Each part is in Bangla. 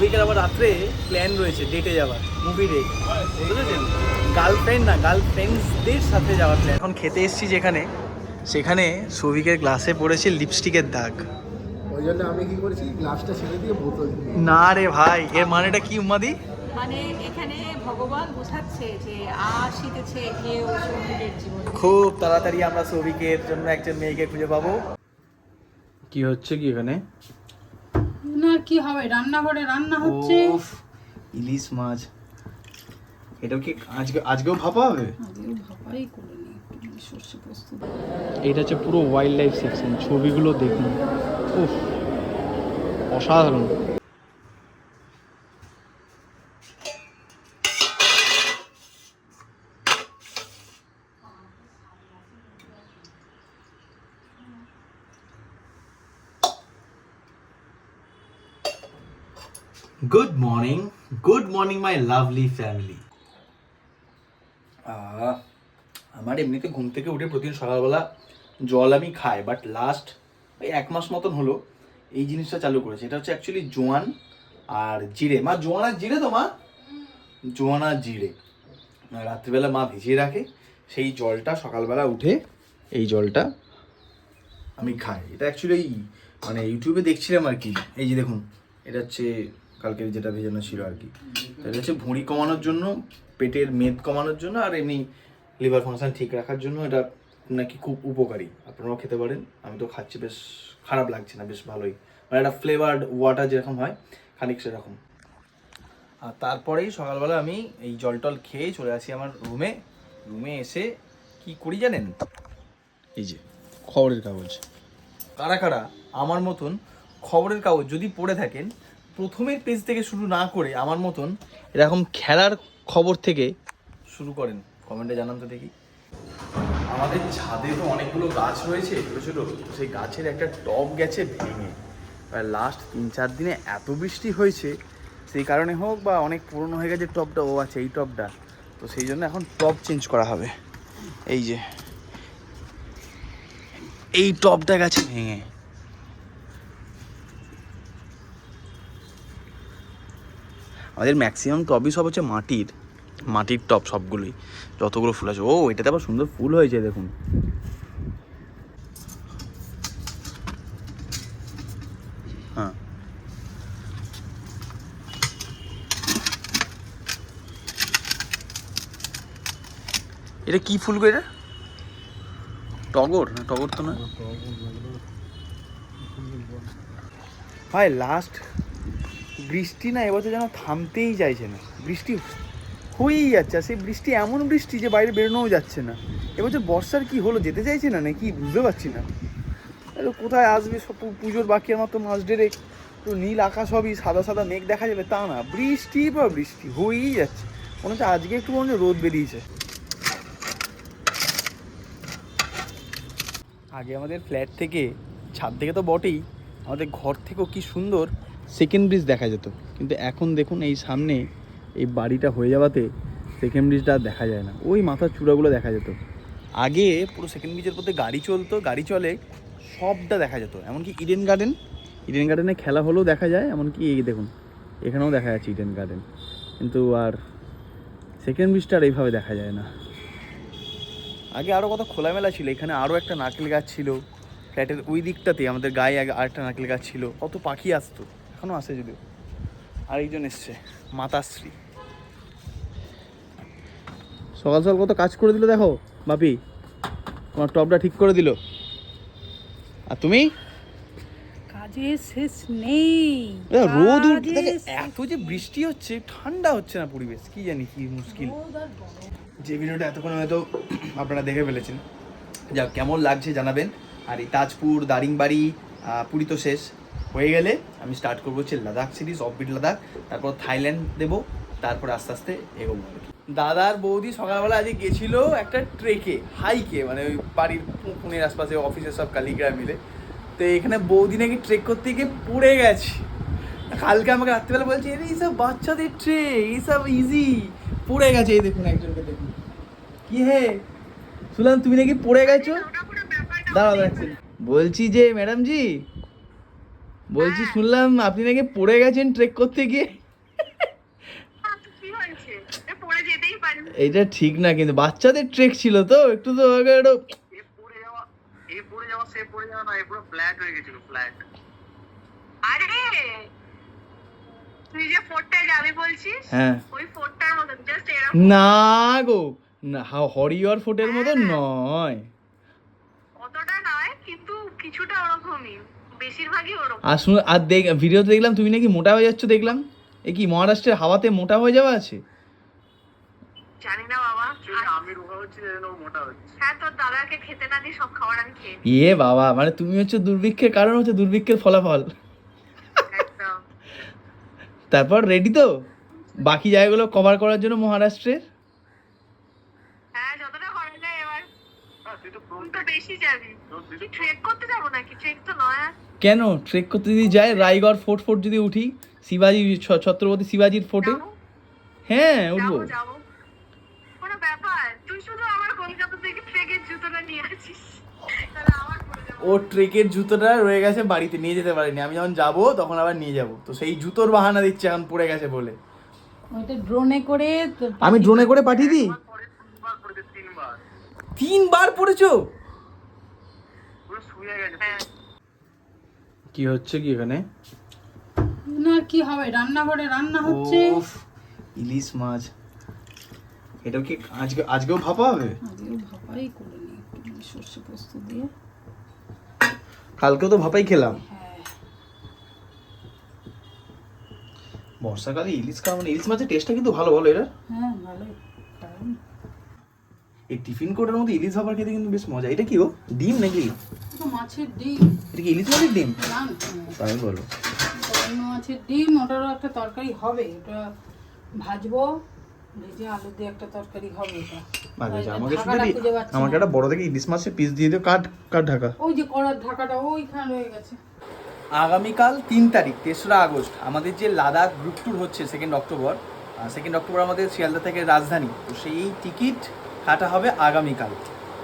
সৌভিকের আবার রাত্রে প্ল্যান রয়েছে ডেটে যাওয়ার মুভি ডেট বুঝেছেন? গার্লফ্রেন্ড না গার্লফ্রেন্ডসদের সাথে যাওয়ার প্ল্যান এখন খেতে এসেছি যেখানে সেখানে সৌভিকের গ্লাসে পড়েছে লিপস্টিকের দাগ। ওই জন্য আমি কি করেছি গ্লাসটা ছেড়ে দিয়ে বোতল না রে ভাই এর মানেটা কি উম্মাদি? মানে এখানে ভগবান বোঝাচ্ছে যে আসিতেছে কেউ সৌভিকের জীবনে। খুব তাড়াতাড়ি আমরা সৌভিকের জন্য একজন মেয়েকে খুঁজে পাবো। কি হচ্ছে কি এখানে? না কি হবে? রান্নাঘরে রান্না হচ্ছে? উফ, ইলিশ মাছ। এটা কি আজকে আজকেও ভাপা হবে? আজকে ভাপাই করে নি। সর্ষে পোস্ত এটা হচ্ছে পুরো ওয়াইল্ড লাইফ সেকশন ছবিগুলো দেখুন। উফ অসাধারণ। Good morning good morning my lovely family আমার এমনিতে ঘুম থেকে উঠে প্রতিদিন সকালবেলা জল আমি খাই বাট লাস্ট ওই এক মাস মতন হলো এই জিনিসটা চালু করেছে। এটা হচ্ছে অ্যাকচুয়ালি জোয়ান আর জিরে। মা, জোয়ান আর জিরে তো, মা? জোয়ান আর জিরে। রাত্রিবেলা মা ভিজিয়ে রাখে, সেই জলটা সকালবেলা উঠে এই জলটা আমি খাই। এটা অ্যাকচুয়ালি মানে ইউটিউবে দেখছিলাম আর কি। এই যে দেখুন, এটা হচ্ছে কালকে যেটা ভেজানো ছিল আর কি। তো এটা হচ্ছে ভুঁড়ি কমানোর জন্য, পেটের মেদ কমানোর জন্য, আর এমনি লিভার ফাংশন ঠিক রাখার জন্য এটা নাকি খুব উপকারী। আপনারাও খেতে পারেন। আমি তো খাচ্ছি, বেশ খারাপ লাগছে না, বেশ ভালোই। মানে একটা ফ্লেভার্ড ওয়াটার যেরকম হয়, খানিক সেরকম। আর তারপরেই সকালবেলা আমি এই জল টল খেয়ে চলে আসি আমার রুমে রুমে এসে কি করি জানেন? এই যে, খবরের কাগজ। কারা কারা? আমার মতন খবরের কাগজ যদি পড়ে থাকেন প্রথমের পেজ থেকে শুরু না করে আমার মতন এরকম খেলার খবর থেকে শুরু করেন। কমেন্টে জানান তো দেখি। আমাদের ছাদে তো অনেকগুলো গাছ রয়েছে, ছোটো ছোটো। সেই গাছের একটা টব গেছে ভেঙে। প্রায় লাস্ট তিন চার দিনে এত বৃষ্টি হয়েছে, সেই কারণে হোক বা অনেক পুরনো হয়ে গেছে টবটা, ও আছে এই টবটা। তো সেই জন্য এখন টব চেঞ্জ করা হবে। এই যে, এই টবটা গেছে ভেঙে। আমাদের ম্যাক্সিমাম টবই সব হচ্ছে মাটির মাটির টব সবগুলোই। যতগুলো ফুল আছে। ও এটাতে আবার সুন্দর ফুল হয়েছে দেখুন। হ্যাঁ। এটা কি ফুল গো এটা? টগর? না টগর তো না হয় লাস্ট বৃষ্টি না এবছর যেন থামতেই চাইছে না। বৃষ্টি হয়েই যাচ্ছে, আর সেই বৃষ্টি এমন বৃষ্টি যে বাইরে বেরোনোও যাচ্ছে না। এবছর বর্ষার কি হলো, যেতে চাইছে না নাকি বুঝতে পারছি না। কোথায় আসবে সব পুজোর বাকি আমার তো মাস ডেরে তো নীল আকাশ হবই সাদা সাদা মেঘ দেখা যাবে, তা না। বৃষ্টি বা বৃষ্টি হয়েই যাচ্ছে। মনে হচ্ছে আজকে একটু মনে রোদ বেরিয়েছে। আগে আমাদের ফ্ল্যাট থেকে, ছাদ থেকে তো বটেই। আমাদের ঘর থেকেও কি সুন্দর সেকেন্ড ব্রিজ দেখা যেত। কিন্তু এখন দেখুন এই সামনে এই বাড়িটা হয়ে যাওয়াতে সেকেন্ড ব্রিজটা আর দেখা যায় না। ওই মাথার চূড়াগুলো দেখা যেত। আগে পুরো সেকেন্ড ব্রিজের মধ্যে গাড়ি চলতো, গাড়ি চলে সবটা দেখা যেত। এমনকি ইডেন গার্ডেন ইডেন গার্ডেনে খেলা হলেও দেখা যায়, এমনকি এই দেখুন, এখানেও দেখা যাচ্ছে ইডেন গার্ডেন কিন্তু আর সেকেন্ড ব্রিজটা আর এইভাবে দেখা যায় না। আগে আরও কত খোলামেলা ছিল, এখানে আরও একটা নারকেল গাছ ছিল। ফ্ল্যাটের ওই দিকটাতে আমাদের গায়ে আগে আরেকটা নারকেল গাছ ছিল। কত পাখি আসতো। এখনও আসে যদিও। আরেকজন এসছে মাতাশ্রী। সকাল সকাল কত কাজ করে দিল দেখো বাপি। তোমার টপটা ঠিক করে দিল। আর তুমি? কাজের শেষ নেই রোদ উঠতে এত যে বৃষ্টি হচ্ছে ঠান্ডা হচ্ছে না পরিবেশ কি জানি কি মুশকিল। যে ভিডিওটা এতক্ষণ হয়তো আপনারা দেখে ফেলেছেন। যা কেমন লাগছে জানাবেন। আর এই তাজপুর দারিংবাড়ি পুরী তো শেষ। হয়ে গেলে আমি স্টার্ট করব হচ্ছে লাদাখ সিরিজ অফবিট লাদাখ, তারপর থাইল্যান্ড দেবো, তারপর আস্তে আস্তে এগোবো আর কি। দাদার বৌদি সকালবেলা আজকে গেছিল একটা ট্রেকে হাইকে মানে ওই বাড়ির পুনের আশপাশে অফিসের সব কালিগরা মিলে। তো এখানে বৌদি নাকি ট্রেক করতে গিয়ে পড়ে গেছে। কালকে আমাকে রাত্রিবেলা বলছে এই এইসব বাচ্চাদের ট্রেক এইসব ইজি পড়ে গেছে, এই দেখুন একজনকে দেখুন। কি হে? শুনলাম তুমি নাকি পড়ে গেছো? দাঁড়াও বলছি যে ম্যাডাম জি বলছি শুনলাম আপনি নাকি পড়ে গেছেন ট্রেক করতে গিয়ে। পারি এটা ঠিক না কিন্তু বাচ্চাদের ট্রেক ছিল তো একটু তো একটু যাওয়া এ পড়ে যাওয়া সে পড়ে যাওয়া না ফ্ল্যাট হয়ে হ্যাঁ। না গো না হরিয়র ফোটের মতো নয়। অতটা নয় কিন্তু কিছুটা ওরকমই। বেশিরভাগই ওরকম। আর শুন আর দেখ ভিডিওতে দেখলাম তুমি নাকি মোটা হয়ে যাচ্ছ দেখলাম। এ কি মহারাষ্ট্রের হাওয়াতে মোটা হয়ে যাওয়া আছে? জানি না বাবা আমি রোগা হচ্ছি ও মোটা হচ্ছে। হ্যাঁ তোর দাদাকে খেতে না দিয়ে সব খাবার আমি খেয়ে নিই। ইয়ে বাবা মানে তুমি হচ্ছে দুর্ভিক্ষের কারণ হচ্ছে দুর্ভিক্ষের ফলাফল। তারপর রেডি তো? বাকি জায়গাগুলো কভার করার জন্য মহারাষ্ট্রের? হ্যাঁ যতটা করা যায় এবার। হ্যাঁ তুই তো তো বেশি যাবি। তুই ট্রেক করতে যাব নাকি? ট্রেক তো নয়। আর। কেন? ট্রেক করতে যদি যায় রায়গড় ফোর্ট ফোর্ট যদি উঠি শিবাজি ছ- ছত্রপতি শিবাজির ফোর্টে হ্যাঁ উঠবো। ও ট্রেকের জুতোটা রয়ে গেছে বাড়িতে নিয়ে যেতে পারিনি। আমি যখন যাব তখন আবার নিয়ে যাব। তো সেই জুতোর বাহানা দিচ্ছে এখন পড়ে গেছে বলে। ওইটা ড্রোনে করে আমি ড্রোনে করে পাঠিয়ে দিই? তিনবার পড়েছে তিনবার। তিনবার পড়েছো? পুরো শুয়ে গেছে। হ্যাঁ। কি হচ্ছে কি এখানে? না কি হবে? রান্নাঘরে রান্না হচ্ছে। ইলিশ মাছ। এটা কি আজকে আজকেও ভাপা হবে? আজকে ভাপাই করে সর্ষে পোস্ত দিয়ে। কালকেও তো ভাপাই খেলাম। হ্যাঁ। বর্ষাকালে ইলিশ খাওয়া মানে ইলিশ মাছের টেস্টটা কিন্তু ভালো বলো এটা হ্যাঁ কারণ এই টিফিন কোটের মধ্যে ইলিশ ভাপা খেতে কিন্তু বেশ মজা। এটা কি ও ডিম নাকি? তো মাছের ডিম। এটা কি ইলিশ মাছের ডিম? না তাই বলো। অন্য মাছের ডিম ওটারও একটা তরকারি হবে। ওটা ভাজবো ভেজে আলু দিয়ে একটা তরকারি হবে এটা। আচ্ছা আমাকে শুধু একটা বড় থেকে ইলিশ মাছের পিস দিয়ে দিও ঢাকা। ওই যে করার ঢাকাটা ওইখানে রয়ে গেছে। আগামীকাল তিন তারিখ তেসরা আগস্ট আমাদের যে লাদাখ গ্রুপ ট্যুর হচ্ছে সেকেন্ড অক্টোবর সেকেন্ড অক্টোবর আমাদের শিয়ালদা থেকে রাজধানী। তো সেই টিকিট কাটা হবে আগামীকাল।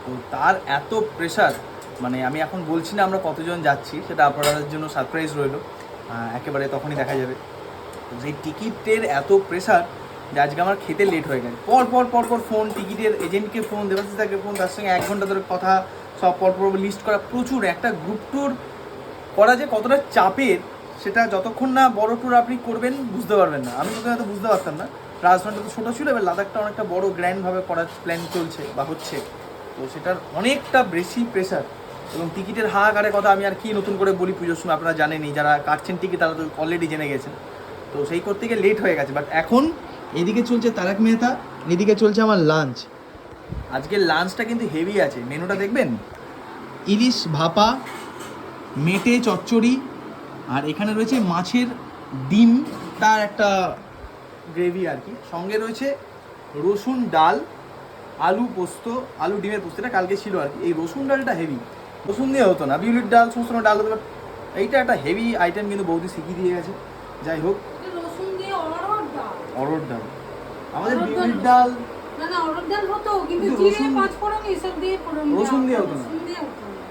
তো তার এত প্রেশার মানে আমি এখন বলছি না আমরা কতজন যাচ্ছি, সেটা আপনাদের জন্য সারপ্রাইজ রইল। একেবারে তখনই দেখা যাবে। সেই টিকিটের এত প্রেশার যে আজকে আমার খেতে লেট হয়ে গেছে। পর পর পর পর ফোন টিকিটের এজেন্টকে ফোন দেবাশিসদাকে ফোন তার সঙ্গে এক ঘণ্টা ধরে কথা, সব পর পর লিস্ট করা, প্রচুর একটা গ্রুপ ট্যুর করা যে কতটা চাপের, সেটা যতক্ষণ না বড় ট্যুর আপনি করবেন, বুঝতে পারবেন না। আমি প্রথমে হয়তো বুঝতে পারতাম না। রাজস্থানটা তো ছোটো ছিল, এবার লাদাখটা অনেকটা বড় গ্র্যান্ডভাবে করার প্ল্যান চলছে বা হচ্ছে। তো সেটার অনেকটা বেশি প্রেশার এবং টিকিটের হাহাকারের কথা আমি আর কি নতুন করে বলি পুজোর সময়, আপনারা জানেনই, যারা কাটছেন টিকিট তারা তো অলরেডি জেনে গেছেন। তো সেই করতে গিয়ে লেট হয়ে গেছে বাট এখন এদিকে চলছে তারক মেহতা, এদিকে চলছে আমার লাঞ্চ আজকের লাঞ্চটা কিন্তু হেভি আছে, মেনুটা দেখবেন? ইলিশ ভাপা, মেটে চচ্চড়ি, আর এখানে রয়েছে মাছের ডিম, তার একটা গ্রেভি আর কি। সঙ্গে রয়েছে রসুন ডাল, আলু পোস্ত, আলু ডিমের পোস্ত, এটা কালকে ছিল আর কি। এই রসুন ডালটা হেভি রসুন দিয়ে হতো না। বিউলির ডাল সমস্ত ডাল হতো এইটা একটা হেভি আইটেম কিন্তু বৌদি শিখিয়ে দিয়ে গেছে। যাই হোক। রসুন দিয়ে অরহর ডাল। আমাদের বিউলির ডাল। না না অরহর ডাল হতো কিন্তু কিন্তু জিরে রসুন- পাঁচ ফোড়ন এসব দিয়ে ফোড়ন রসুন দিয়ে হতো না।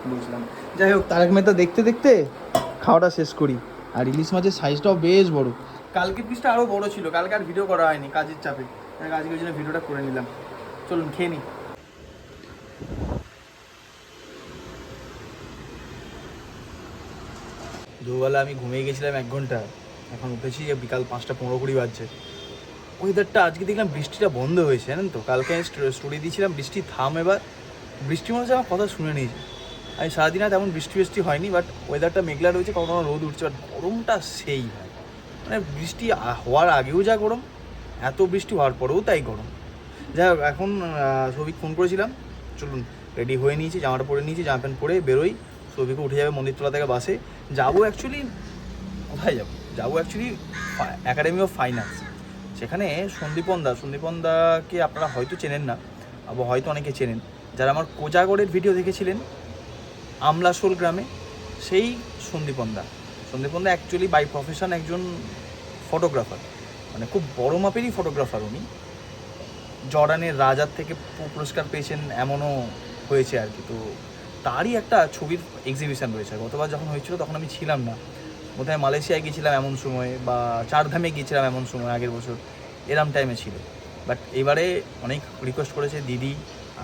বুঝলাম। যাই হোক তারক মেহতা দেখতে দেখতে খাওয়াটা শেষ করি। আর ইলিশ মাছের সাইজটাও বেশ বড়। কালকের পিসটা আরও বড় ছিল কালকে আর ভিডিও করা হয়নি কাজের চাপে। তাই আজকে ওই জন্য ভিডিওটা করে নিলাম। চলুন খেয়ে নিই দুবেলা আমি ঘুমিয়ে গেছিলাম এক ঘণ্টা। এখন উঠেছি যে বিকাল পাঁচটা পনেরো কুড়ি বাজছে। ওয়েদারটা আজকে দেখলাম বৃষ্টিটা বন্ধ হয়েছে, জানেন তো? কালকে আমি স্টোরি দিয়েছিলাম, বৃষ্টি থাম এবার। বৃষ্টি মনে হচ্ছে আমার কথা শুনে নিয়েছি আমি সারাদিন আর তেমন বৃষ্টি বৃষ্টি হয়নি বাট ওয়েদারটা মেঘলা রয়েছে, কখনো রোদ উঠছে বাট গরমটা সেই ভাই। মানে বৃষ্টি হওয়ার আগেও যা গরম, এত বৃষ্টি হওয়ার পরেও তাই গরম। যাই হোক, এখন সৌভিক ফোন করেছিলাম। চলুন রেডি হয়ে নিয়েছি, জামাটা পরে নিয়েছি জামা প্যান্ট পরে বেরোই। সৌভিকও উঠে যাবে মন্দিরতলা থেকে বাসে, যাব অ্যাকচুয়ালি কোথায় যাব? যাব অ্যাকচুয়ালি অ্যাকাডেমি অফ ফাইন্যান্স সেখানে সন্দীপন দা সন্দীপন দাকে আপনারা হয়তো চেনেন না, আবার হয়তো অনেকে চেনেন। যারা আমার কোজাগড়ের ভিডিও দেখেছিলেন, আমলাশোল গ্রামে, সেই Sandipan da Sandipan da actually by profession একজন ফটোগ্রাফার মানে খুব বড় মাপেরই ফটোগ্রাফার উনি। জর্ডানের রাজার থেকে পুরস্কার পেয়েছেন, এমনও হয়েছে আর কি। তো তারই একটা ছবির এক্সিবিশন রয়েছে। গতবার যখন হয়েছিল তখন আমি ছিলাম না। বোধহয় মালয়েশিয়ায় গিয়েছিলাম এমন সময় বা চারধামে গিয়েছিলাম এমন সময় আগের বছর। এরম টাইমে ছিল। বাট এবারে অনেক রিকোয়েস্ট করেছে দিদি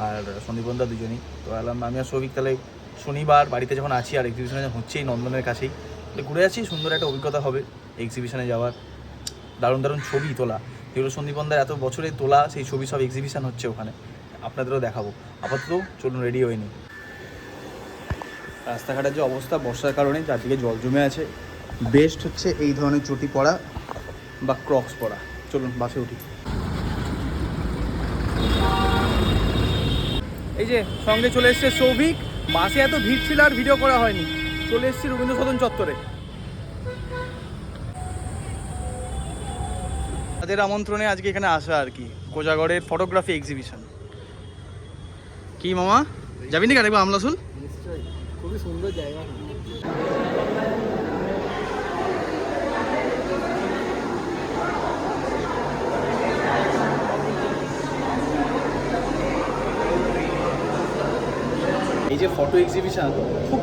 আর সন্দীপন্দা দুজনই। তো এলাম আমি আর সৌভিক তাহলে শনিবার বাড়িতে যখন আছি আর এক্সিবিশনে যখন হচ্ছেই নন্দনের কাছেই, তাহলে ঘুরে আছি সুন্দর একটা অভিজ্ঞতা হবে এক্সিবিশনে যাওয়ার। দারুণ দারুণ ছবি তোলা। যেগুলো সন্দীপন্দার এত বছরে তোলা, সেই ছবি সব এক্সিবিশন হচ্ছে ওখানে। আপনাদেরও দেখাবো। আপাতত চলুন রেডি হয়ে নিই। রাস্তাঘাটের যে অবস্থা বর্ষার কারণে চারদিকে জল জমে আছে। বেস্ট হচ্ছে এই ধরনের চটি পরা বা ক্রক্স পরা চলুন, বাসে উঠি। এই যে, সঙ্গে চলে এসছে সৌভিক। বাসে এত ভিড় ছিল আর ভিডিও করা হয়নি। চলে এসেছি রবীন্দ্র সদন চত্বরে। তাদের আমন্ত্রণে আজকে এখানে আসা আর কি। কোজাগড়ের ফটোগ্রাফি এক্সিবিশন কি মামা? যাবি না দেখব আমলাসুল? খুবই সুন্দর জায়গা। এই যে ফটো এক্সিবিশন খুব,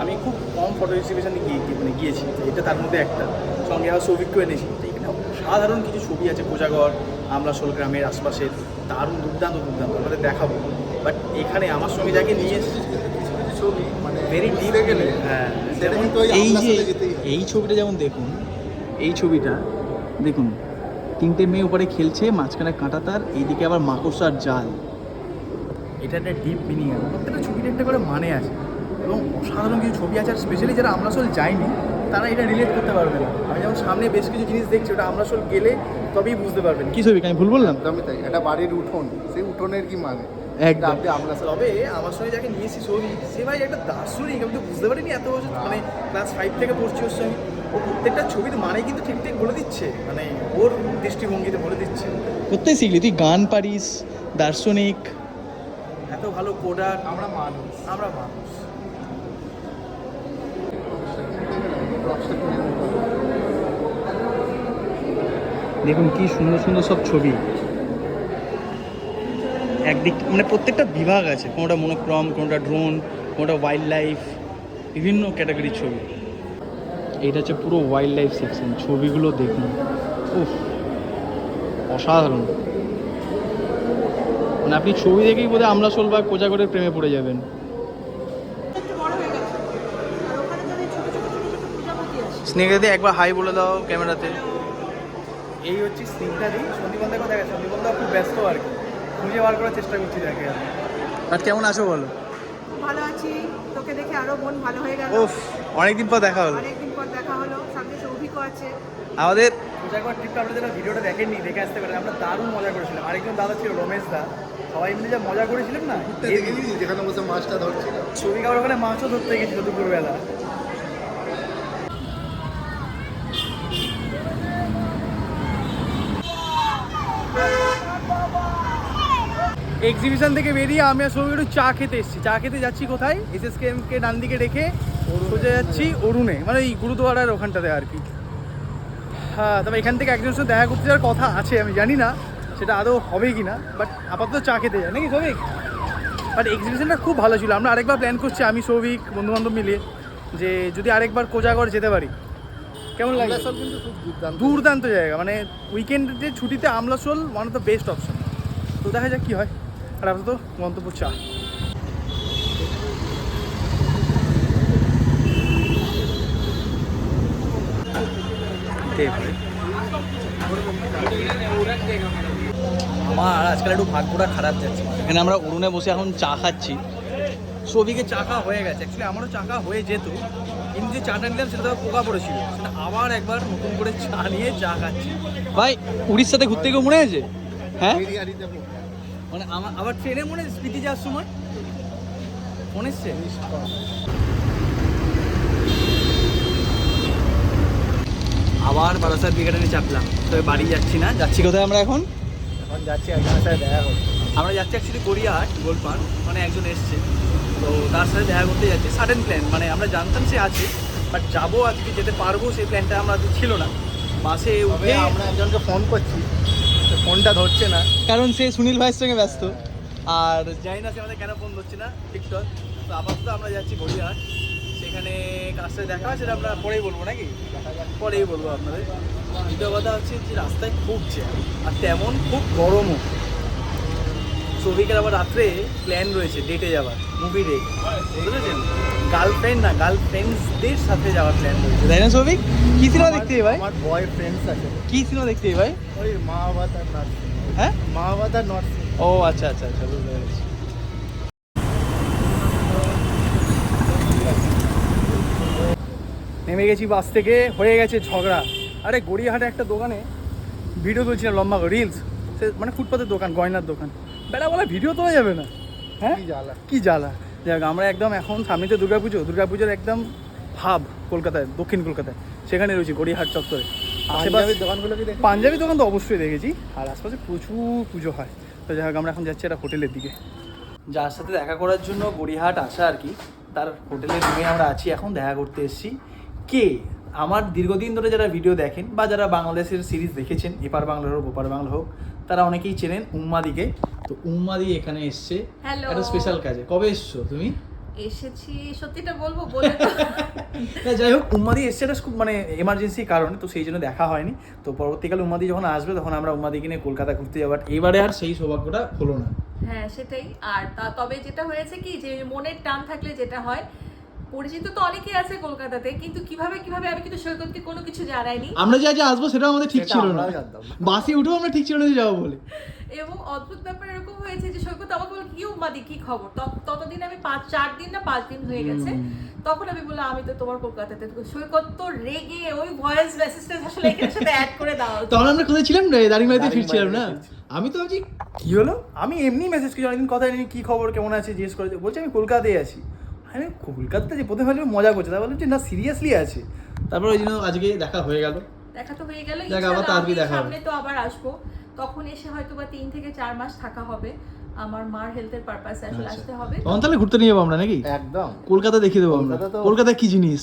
আমি খুব কম ফটো এক্সিবিশনে গিয়ে মানে গিয়েছি এটা তার মধ্যে একটা। সঙ্গে আবার সৌভিককেও এনেছি এখানে সাধারণ কিছু ছবি আছে কোজাগড় আমলাশোল গ্রামের আশপাশের, দারুণ, দুর্দান্ত দুর্দান্ত আমাদের দেখাবো। বাট এখানে আমার সঙ্গে যাকে নিয়ে এসেছি ভেরি ডিপ গেলে হ্যাঁ। যেমন এই যে। এই ছবিটা যেমন দেখুন এই ছবিটা দেখুন তিনটে মেয়ে উপরে খেলছে মাঝখানে কাঁটা তার এইদিকে আবার মাকড়সার জাল। এটা একটা ডিপ মিনিং আছে। প্রত্যেকটা ছবির একটা করে মানে আছে। এবং অসাধারণ কিছু ছবি আছে আর স্পেশালি যারা আমরাসোল যায়নি তারা এটা রিলেট করতে পারবে না। আমি যেমন সামনে বেশ কিছু জিনিস দেখছি ওটা আমরাসোল গেলে তবেই বুঝতে পারবেন। কি ছবি? আমি ভুল বললাম? একদমই তাই। একটা বাড়ির উঠোন। সেই উঠোনের কি মানে? একদম। আমরা তবে আমার সঙ্গে যাকে নিয়েছি সে ভাই একটা দার্শনিক আমি তো বুঝতে পারিনি এত বছর মানে ক্লাস ফাইভ থেকে পড়ছি ওর সঙ্গে। ও প্রত্যেকটা ছবির মানে কিন্তু ঠিক ঠিক বলে দিচ্ছে মানে ওর দৃষ্টিভঙ্গিতে বলে দিচ্ছে। কোথায় শিখলি তুই গান পারিস দার্শনিক। এত ভালো কোডার আমরা মানুষ। আমরা মানুষ। দেখুন কি সুন্দর সুন্দর সব ছবি। একদিক মানে প্রত্যেকটা বিভাগ আছে। কোনোটা মনোক্রম কোনোটা ড্রোন কোনোটা ওয়াইল্ড লাইফ বিভিন্ন ক্যাটাগরির ছবি। এইটা হচ্ছে পুরো ওয়াইল্ড লাইফ সেকশন ছবিগুলো দেখুন। উফ অসাধারণ। মানে আপনি ছবি দেখেই বোধহয় আমরা সোল বা কোজাগরের প্রেমে পড়ে যাবেন। স্নেহাদি একবার হাই বলে দাও ক্যামেরাতে। এই হচ্ছে স্নিগ্ধাদি সন্দীপন্দাকে দেখা সন্দীপন্দা খুব ব্যস্ত আর কি। খুঁজে বার করার চেষ্টা করছি দেখে। আমি আর কেমন আছো বলো? ভালো আছি। তোকে দেখে আরও মন ভালো হয়ে গেল। উফ অনেকদিন পর দেখা হলো। অনেকদিন পর দেখা হলো। সামনে সৌভিকও আছে। আমাদের কোজাগর ট্রিপটা আপনারা যারা ভিডিওটা দেখেননি দেখে আসতে পারেন। আমরা দারুণ মজা করেছিলাম। আরেকজন দাদা ছিল রমেশ দা। সবাই মিলে যা মজা করেছিলাম না যেখানে বসে মাছটা ধরছিল। ছবি কাবার ওখানে মাছও ধরতে গেছিল দুপুরবেলা। এক্সিবিশন থেকে বেরিয়ে আমি আর সৌভিক একটু চা খেতে এসেছি। চা খেতে যাচ্ছি কোথায়? এস এস কে ডান দিকে রেখে সোজা যাচ্ছি অরুণে মানে এই গুরুদুয়ারার ওখানটাতে আর কি। হ্যাঁ তবে এখান থেকে একজনের সাথে দেখা করতে যাওয়ার কথা আছে আমি জানি না সেটা আদৌ হবে কি না বাট আপাতত চা খেতে যায় নাকি সৌভিক? বাট এক্সিবিশনটা খুব ভালো ছিল। আমরা আরেকবার প্ল্যান করছি আমি সৌভিক বন্ধুবান্ধব মিলিয়ে যে যদি আরেকবার কোজাগড় যেতে পারি। কেমন লাগে? আমলাসোল কিন্তু খুব দুর্দান্ত। দুর্দান্ত জায়গা। মানে উইকেন্ডে ছুটিতে Amlashol one of the best option তো দেখা যাক কী হয়। আর আপাতত গন্তব্য চা আমার আজকাল একটু ভাগ্যটা খারাপ যাচ্ছে। এখানে আমরা অরুণে বসে এখন চা খাচ্ছি। সবিকে চাকা হয়ে গেছে। অ্যাকচুয়ালি আমারও চাকা হয়ে যেত। কিন্তু যে চাটা নিলাম সেটা তো পোকা পড়েছিল। সেটা আবার একবার নতুন করে চা নিয়ে চা খাচ্ছি। ভাই উড়িষ্যাতে ঘুরতে গিয়ে মনে আছে? হ্যাঁ? মানে আমার আবার ট্রেনে মনে স্পিতি যাওয়ার সময়? ফোন এসছে? আবার বারাসাত বিঘাটানে চাপলাম। তবে বাড়ি যাচ্ছি না যাচ্ছি কোথায় আমরা এখন? এখন যাচ্ছি একজনের সাথে দেখা করতে। আমরা যাচ্ছি অ্যাকচুয়ালি গড়িয়াহাট গোলপান মানে একজন এসছে। তো তার সাথে দেখা করতে যাচ্ছি সাডেন প্ল্যান মানে আমরা জানতাম সে আছে বাট যাব আজকে যেতে পারব সেই প্ল্যানটা আমরা ছিল না। বাসে উঠে আমরা একজনকে ফোন করছি। তো ফোনটা ধরছে না। কারণ সে সুনীল ভাইয়ের সঙ্গে ব্যস্ত। আর জানি না সে আমাদের কেন ফোন ধরছে না টিকটক তো আপাতত আমরা যাচ্ছি গড়িয়াহাট। সেখানে কাজটা দেখা হয় সেটা আমরা পরেই বলব নাকি? পরেই বলব আপনাদের। দ্বিতীয় কথা হচ্ছে যে রাস্তায় খুব জ্যাম আর তেমন খুব গরমও। সৌভিকের আবার রাত্রে প্ল্যান রয়েছে ডেটে যাওয়ার মুভি ডেট বুঝেছেন? গার্লফ্রেন্ড না গার্লফ্রেন্ডসদের সাথে যাওয়ার প্ল্যান রয়েছে। তাই না সৌভিক? কি সিনেমা দেখতে ভাই? আমার বয় ফ্রেন্ডস আছে। কি সিনেমা দেখতে ভাই? ওই মাহাবাদ আর নার্সিং হ্যাঁ? মাহাবাদ আর নার্সিং ও আচ্ছা আচ্ছা আচ্ছা বুঝতে পেরেছি। নেমে গেছি বাস থেকে হয়ে গেছে ঝগড়া। আরে গড়িয়াহাটে একটা দোকানে ভিডিও তুলছিলাম লম্বা রিলস সে মানে ফুটপাতের দোকান গয়নার দোকান। বেলা বলা ভিডিও তোলা যাবে না। হ্যাঁ? কি জ্বালা। কি জ্বালা। যাক আমরা একদম এখন সামনেতে দুর্গাপুজো। দুর্গাপুজোর একদম ভাব কলকাতায় দক্ষিণ কলকাতায়। সেখানে রয়েছি গড়িয়াহাট চত্বরে। আশেপাশে দোকানগুলো পাঞ্জাবি দোকান তো অবশ্যই দেখেছি। আর আশপাশে প্রচুর পুজো হয়। তো যাই হোক আমরা এখন যাচ্ছি একটা হোটেলের দিকে। যার সাথে দেখা করার জন্য গড়িয়াহাট আসা আর কি তার হোটেলের রুমে আমরা আছি এখন দেখা করতে এসেছি। কে? আমার দীর্ঘদিন ধরে যারা ভিডিও দেখেন বা যারা বাংলাদেশের সিরিজ দেখেছেন এপার বাংলা হোক ওপার বাংলা হোক তারা অনেকেই চেনেন উম্মাদিকে। তো উম্মাদি এখানে এসছে. একটা স্পেশাল কাজে। কবে এসছো তুমি? এসেছি সত্যিটা বলব বলে যাই হোক উম্মাদি এসছে এটা খুব মানে এমার্জেন্সি কারণে তো সেই জন্য দেখা হয়নি। তো পরবর্তীকালে উম্মাদি যখন আসবে তখন আমরা উম্মাদিকে নিয়ে কলকাতা ঘুরতে যাব। এবারে আর সেই সৌভাগ্যটা হলো না। হ্যাঁ সেটাই। আর তা তবে যেটা হয়েছে কি যে মনের টান থাকলে যেটা হয় পরিচিত তো অনেকেই আছে কলকাতাতে কিন্তু কীভাবে কীভাবে আমি কিন্তু সৈকতকে কোনো কিছু জানাইনি। আমরা যে আজ আসব সেটাও আমাদের ঠিক ছিল না। জানতাম। বাসে উঠেও আমরা ঠিক ছিল না যাব বলে। এবং অদ্ভুত ব্যাপার এরকম হয়েছে যে সৈকত আমাকে বলল কি উমাদি কি খবর? ততদিন আমি পাঁচ চার দিন না পাঁচ দিন হয়ে গেছে। তখন আমি বললাম আমি তো তোমার কলকাতাতে সৈকত তো রেগে ওই ভয়েস মেসেজটা আসলে এখানে সাথে অ্যাড করে দাও তখন আমরা কোথায় ছিলাম রে দাঁড়িমারিতে দাঁড়িমারিতে ফিরছিলাম না? আমি তো ভাবছি কি হলো? আমি এমনি মেসেজ করি অনেকদিন কথা নেই কি খবর কেমন আছে জিজ্ঞেস করে বলছে আমি কলকাতায় আছি। আমি কলকাতাতে যে প্রথমে ভাবলাম মজা করছে তারপর বলছি না সিরিয়াসলি আছে। তারপর ওই জন্য আজকে দেখা হয়ে গেল। দেখা তো হয়ে গেল যাক, আবার তাড়াতাড়ি আমি দেখা সামনে তো আবার আসব। তখন এসে হয়তো বা তিন থেকে চার মাস থাকা হবে। আমার মার হেলথের পারপাসে আসলে আচ্ছা। আসতে হবে। তখন তাহলে ঘুরতে নিয়ে যাব আমরা নাকি? একদম। কলকাতা দেখিয়ে দেবো আমরা। কলকাতা কি জিনিস?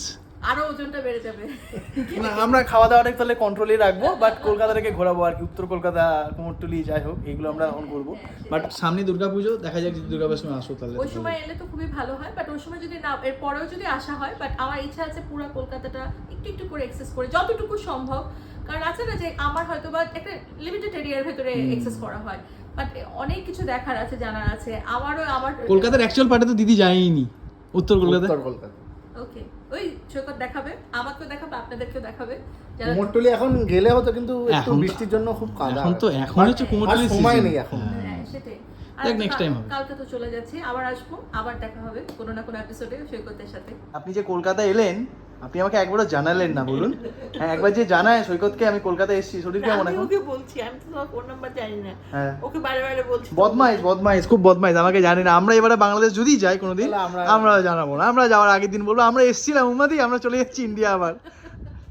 আরও ওজনটা বেড়ে যাবে। না আমরা খাওয়া দাওয়াটা তাহলে কন্ট্রোলে রাখব বাট কলকাতাটাকে ঘোরাবো আর কি। উত্তর কলকাতা কুমোরটুলি যাই হোক এগুলো আমরা এখন করব। বাট সামনে দুর্গাপুজো দেখা যাক যদি দুর্গাপুজোর সময় আসো তাহলে। ওই সময় এলে তো খুবই ভালো হয় বাট ওই সময় যদি না এর পরেও যদি আসা হয় বাট আমার ইচ্ছা আছে পুরো কলকাতাটা একটু একটু করে এক্সেস করে যতটুকু সম্ভব। কারণ আছে না যে আমার হয়তো বা একটা লিমিটেড এরিয়ার ভেতরে এক্সেস করা হয়। বাট অনেক কিছু দেখার আছে জানার আছে। আমারও আমার কলকাতার অ্যাকচুয়াল পার্টে তো দিদি যায়নি উত্তর কলকাতা উত্তর কলকাতা? ওকে ওই সৈকত দেখাবে আমাকেও দেখাবে আপনাদেরকেও দেখাবে। কুমোরটুলি এখন গেলে হতো কিন্তু একটু বৃষ্টির জন্য খুব কাদা এখন তো এখন হচ্ছে কুমোরটুলির আর সময় নেই এখন। হ্যাঁ। সেটাই। কাল- হবে। কালকে তো চলে যাচ্ছি আবার আসব আবার দেখা হবে কোনো না কোনো এপিসোডে সৈকতের সাথে। আপনি যে কলকাতা এলেন আপনি আমাকে একবারও জানালেন না বলুন। হ্যাঁ একবার যে জানায় সৈকতকে আমি কলকাতায় এসেছি শরীর কেমন আমি এখন? ওকে বলছি আমি তো তোমার ফোন নাম্বার জানি না। হ্যাঁ। ওকে বারে বারে বলছি। বদমাইশ বদমাইশ খুব বদমাইশ আমাকে জানি না। আমরা এবারে বাংলাদেশ যদি যাই কোনোদিন আমরা- জানাব না। আমরা যাওয়ার আগের দিন বলব আমরা এসেছিলাম উমাদি আমরা চলে যাচ্ছি ইন্ডিয়া আবার।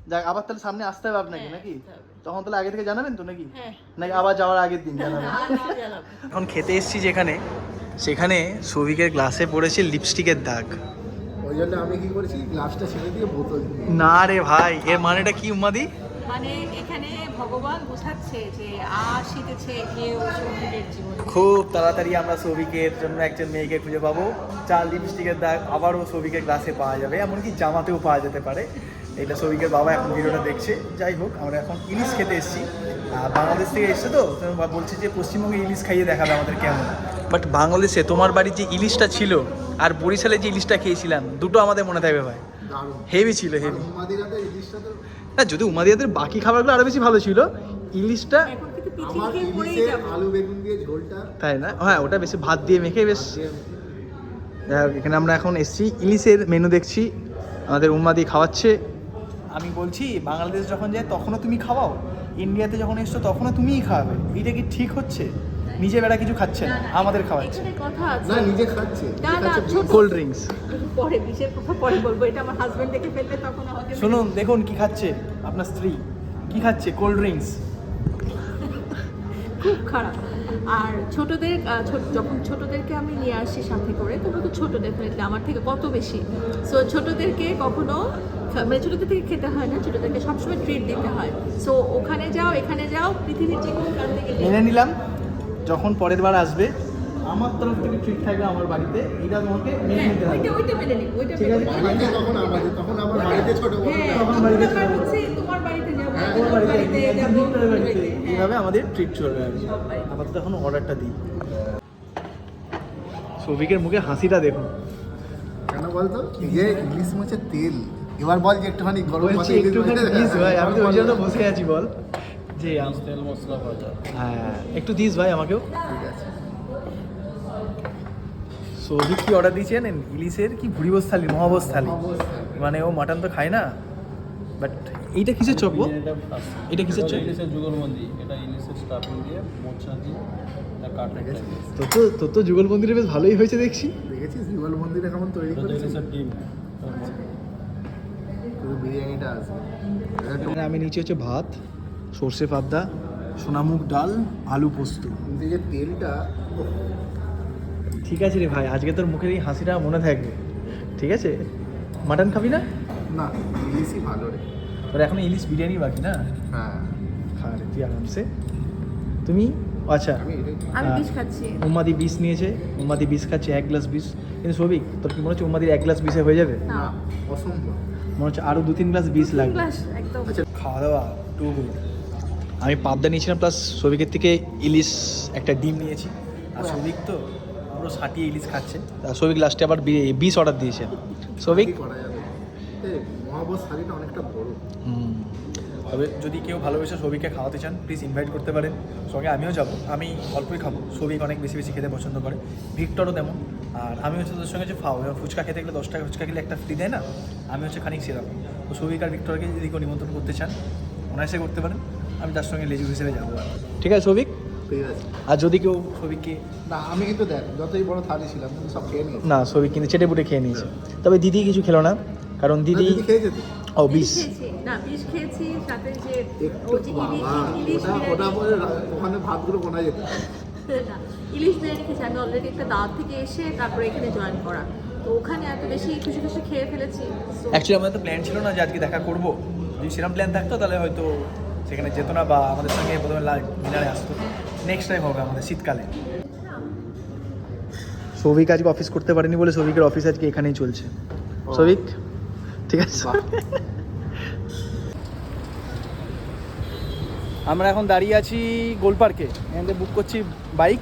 যাক আবার তাহলে সামনে আসতে হবে আপনাকে নাকি? তখন তাহলে আগে থেকে জানাবেন তো নাকি? হ্যাঁ। নাকি আবার যাওয়ার আগের দিন জানাবেন? না জানাব। এখন খেতে এসেছি যেখানে সেখানে সৌভিকের গ্লাসে পড়েছে লিপস্টিকের দাগ। ওই জন্য আমি কি করেছি গ্লাসটা ছেড়ে দিয়ে বোতল না রে ভাই এর মানেটা কি উম্মাদি? মানে এখানে ভগবান বোঝাচ্ছে যে আসিতেছে কেউ সৌভিকের জীবন। খুব তাড়াতাড়ি আমরা সৌভিকের জন্য একজন মেয়েকে খুঁজে পাবো। চার লিপস্টিকের দাগ আবারও সৌভিকের গ্লাসে পাওয়া যাবে এমনকি জামাতেও পাওয়া যেতে পারে। এটা সৌভিকের বাবা এখন ভিডিওটা দেখছে। যাই হোক আমরা এখন ইলিশ খেতে এসেছি। আর বাংলাদেশ থেকে এসছে তো বলছে যে পশ্চিমবঙ্গে ইলিশ খাইয়ে দেখাবে আমাদের কেমন। বাট বাংলাদেশে তোমার বাড়ির যে ইলিশটা ছিল আর বরিশালে যে ইলিশটা খেয়েছিলাম দুটো আমাদের মনে থাকবে ভাই। হেভি ছিল হেভি উমাদিরাতে ইলিশটা তো না যদি উমাদিয়াদের বাকি খাবারগুলো আরও বেশি ভালো ছিল ইলিশটা তাই না? হ্যাঁ ওটা বেশি ভাত দিয়ে মেখে বেশ এখানে আমরা এখন এসেছি। ইলিশের মেনু দেখছি। আমাদের উম্মাদি খাওয়াচ্ছে। আমি বলছি বাংলাদেশ যখন যায় তখনও তুমি খাওয়াও। ইন্ডিয়াতে যখন এসছো তখনও তুমিই খাওয়াবে। এটা কি ঠিক হচ্ছে? নিজে বেড়া কিছু খাচ্ছে না আমাদের খাওয়াচ্ছে। কথা না নিজে খাচ্ছে। না, না, কোল্ড ড্রিঙ্কস পরে বিশের কথা পরে বলব এটা আমার হাজবেন্ড দেখে ফেললে তখন আমাকে শুনুন দেখুন কি খাচ্ছে আপনার স্ত্রী। কি খাচ্ছে? কোল্ড ড্রিঙ্কস খুব খারাপ। আর ছোটদের ছোট- যখন ছোটদেরকে আমি নিয়ে আসি সাথে করে তোমরা তো ছোট ডেফিনেটলি আমার থেকে কত বেশি? সো ছোটদেরকে কখনো মানে ছোটদের থেকে খেতে হয় না ছোটদেরকে সবসময় ট্রিট দিতে হয়। সো ওখানে যাও এখানে যাও পৃথিবীর যে কোনো প্রান্তে গেলে মেনে নিলাম। যখন পরের বার আসবে আমার তরফ থেকে ট্রিট থাকবে আমার বাড়িতে। এটা তোমাকে মেনে হ্যাঁ নিতে হবে। ওইটা ওইটা মেনে নিই ওইটা ঠিক আছে? তখন আমাদের তখন আমার বাড়িতে ছোট হ্যাঁ তখন বাড়িতে। হচ্ছে তোমার বাড়িতে যাব তোমার বাড়িতে যাব। হ্যাঁ। এইভাবে আমাদের ট্রিট চলবে। আপাতত এখন অর্ডারটা দিই। সৌভিকের মুখে হাসিটা দেখুন কেন বলতো? যে ইলিশ মাছের তেল এবার বল যে একটুখানি গরম বলছি একটুখানি দিস ভাই আমি তো ওই জন্য বসে আছি বল। যে তেল মশলা ভাজা। হ্যাঁ একটু দিস ভাই আমাকেও। ঠিক আছে। সৌভিক কি অর্ডার দিয়েছে জানেন? ইলিশের কি ভুড়িবোস থালি মহাবোস থালি মানে ও মাটন তো খায় না? বাট এইটা কিসের চপ? এটা কিসের চপ? ইলিশের যুগলবন্দি। এটা ইলিশের স্টাফিং দিয়ে মোচা দিয়ে তোর তো তো যুগল মন্দিরে বেশ ভালোই হয়েছে দেখছি। দেখেছিস? যুগল মন্দিরে কেমন তৈরি করেছে? ডিম। শুধু বিরিয়ানিটা আসবে আমি নিচে হচ্ছে ভাত সর্ষে পাবদা সোনামুগ ডাল আলু পোস্ত। কিন্তু যে তেলটা ঠিক আছে রে ভাই আজকে তোর মুখের এই হাসিটা মনে থাকবে। ঠিক আছে? মাটন খাবি না? না ইলিশই ভালো রে। তোর এখন ইলিশ বিরিয়ানি বাকি না? হ্যাঁ। খা রে তুই আরামসে। তুমি? আচ্ছা। আমি এটাই। বিষ খাচ্ছি। উম্মাদি বিষ নিয়েছে উম্মাদি বিষ খাচ্ছে এক গ্লাস বিষ। কিন্তু সবিক তোর কি মনে হচ্ছে উম্মাদির এক গ্লাস বিষে হয়ে যাবে? না না অসম্ভব। মনে হচ্ছে আরও দু তিন গ্লাস বিষ লাগবে। গ্লাস একদম। খাওয়া দাওয়া টু গুড আমি পাবদা নিয়েছিলাম প্লাস সবিকের থেকে ইলিশ একটা ডিম নিয়েছি। আর সবিক তো পুরো সাটিয়ে ইলিশ খাচ্ছে। আর সবিক লাস্টে আবার বি- বিষ অর্ডার দিয়েছে। সবিক অনেকটা বড়। তবে যদি কেউ ভালোবেসে সবিকে খাওয়াতে চান প্লিজ ইনভাইট করতে পারেন। সঙ্গে আমিও যাব। আমি অল্পই খাব। সবিক অনেক বেশি বেশি খেতে পছন্দ করে। ভিক্টরও তেমন। আর আমি হচ্ছে তোদের সঙ্গে যে ফাও যেমন ফুচকা খেতে গেলে দশ টাকা ফুচকা খেলে একটা ফ্রি দেয় না? আমি হচ্ছে খানিক সেরকম। তো সবিক আর ভিক্টরকে যদি কেউ নিমন্ত্রণ করতে চান অনায়াসে করতে পারেন। আমি তার সঙ্গে লেজু হিসেবে যাব। ঠিক আছে সবিক আর যদি কেউ সবিককে না আমি কিন্তু দেখ যতই বড় থালি ছিলাম সব খেয়ে নিয়েছি। না সবিক কিন্তু চেটে পুটে খেয়ে নিয়েছে। তবে দিদি কিছু খেলো না। কারণ দিদি দিদি খেয়েছে তো ও বিষ বিষ খেয়েছি। না বিষ খেয়েছি সাথে যে ওটা ওখানে ভাতগুলো গোনা যেত। না, ইলিশ বিরিয়ানি খেয়েছি। আমি অলরেডি একটা দাওয়াত থেকে এসে তারপরে এখানে জয়েন করা। তো ওখানে এত বেশি খুশি খুশি খেয়ে ফেলেছি। অ্যাকচুয়ালি আমাদের তো প্ল্যান ছিল না যে আজকে দেখা করব। যদি সেরকম প্ল্যান থাকতো তাহলে হয়তো সেখানে যেত না বা আমাদের সঙ্গে প্রথমে ডিনারে আসতো। নেক্সট টাইম হবে আমাদের শীতকালে। সৌভিক আজকে অফিস করতে পারেনি বলে সৌভিকের অফিস আজকে এখানেই চলছে। সৌভিক? ঠিক আছে। আমরা এখন দাঁড়িয়ে আছি গোল পার্কে। এখান থেকে বুক করছি বাইক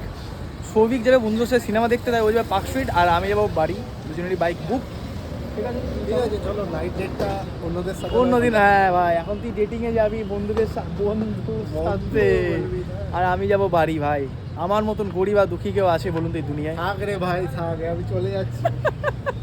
সৌভিক যাবে বন্ধুদের সাথে সিনেমা দেখতে তাই ওই যাবে পার্ক স্ট্রিট আর আমি যাব বাড়ি। দুজনেরই বাইক বুক ঠিক আছে? ঠিক আছে চলো নাইট ডেটটা অন্যদের সাথে অন্যদিন হ্যাঁ ভাই এখন তুই ডেটিং এ যাবি বন্ধুদের বন্ধুর সাথে। আর আমি যাব বাড়ি ভাই। আমার মতন গরিব আর দুঃখী কেউ আছে বলুন তো এই দুনিয়ায়? থাক রে ভাই থাক আমি চলে যাচ্ছি।